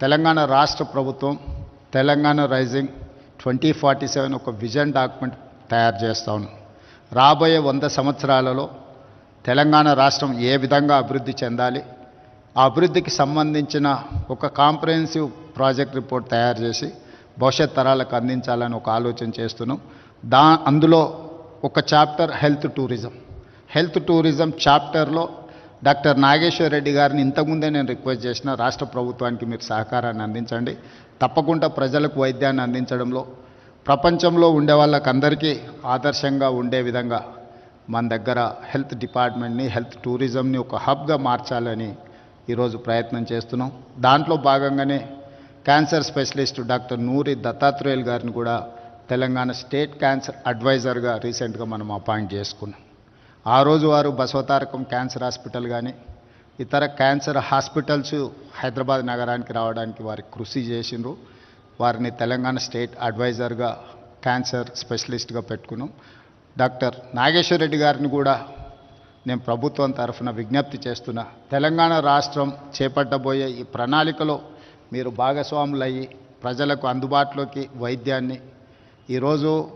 తెలంగాణ రాష్ట్ర ప్రభుత్వం Telangana rising twenty forty seven ఒక విజన్ డాక్యుమెంట్ తయారు చేస్తాను రాబోయే వంద సంవత్సరాలలో తెలంగాణ రాష్ట్రం ఏ విధంగా అభివృద్ధి చెందాలి ఆ అభివృద్ధికి సంబంధించిన ఒక కాంప్రహెన్సివ్ ప్రాజెక్ట్ రిపోర్ట్ తయారు చేసి భవిష్యత్ తరాలకు అందించాలని ఒక ఆలోచన చేస్తున్నాం. దా అందులో ఒక chapter health tourism. Health tourism చాప్టర్లో డాక్టర్ నాగేశ్వర్ రెడ్డి గారిని ఇంతకుముందే నేను రిక్వెస్ట్ చేసిన రాష్ట్ర ప్రభుత్వానికి మీరు సహకారాన్ని అందించండి. తప్పకుండా ప్రజలకు వైద్యాన్ని అందించడంలో ప్రపంచంలో ఉండే వాళ్ళకందరికీ ఆదర్శంగా ఉండే విధంగా మన దగ్గర హెల్త్ డిపార్ట్మెంట్ని హెల్త్ టూరిజంని ఒక హబ్గా మార్చాలని ఈరోజు ప్రయత్నం చేస్తున్నాం. దాంట్లో భాగంగానే cancer specialist doctor Noori Dattatreyulu గారిని కూడా తెలంగాణ స్టేట్ క్యాన్సర్ అడ్వైజర్గా రీసెంట్గా మనం అపాయింట్ చేసుకున్నాం. ఆ రోజు వారు బసవతారకం క్యాన్సర్ హాస్పిటల్ కానీ ఇతర క్యాన్సర్ హాస్పిటల్స్ హైదరాబాద్ నగరానికి రావడానికి వారి కృషి చేసిండ్రు. వారిని తెలంగాణ స్టేట్ అడ్వైజర్గా క్యాన్సర్ స్పెషలిస్ట్గా పెట్టుకున్నాం. డాక్టర్ నాగేశ్వర రెడ్డి గారిని కూడా నేను ప్రభుత్వం తరఫున విజ్ఞప్తి చేస్తున్నా. తెలంగాణ రాష్ట్రం చేపట్టబోయే ఈ ప్రణాళికలో మీరు భాగస్వాములయ్యి ప్రజలకు అందుబాటులోకి వైద్యాన్ని ఈరోజు